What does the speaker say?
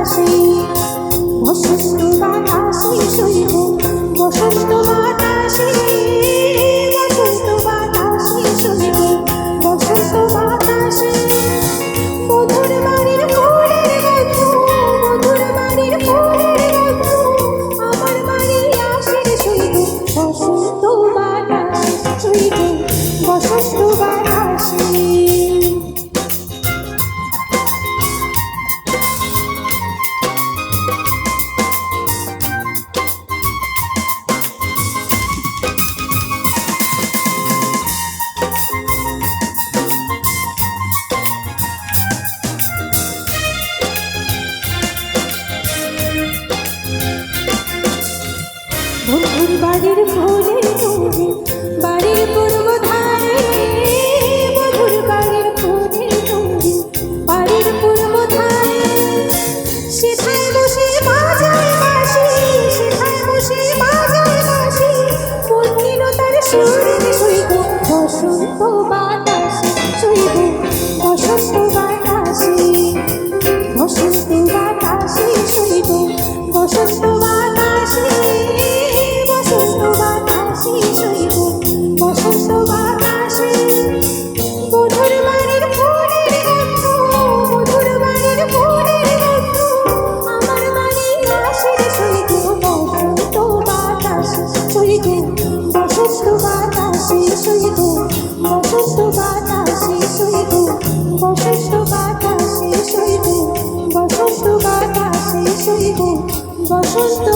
私を進む বাড়ির ভোরে বাড়ির অসুস্থ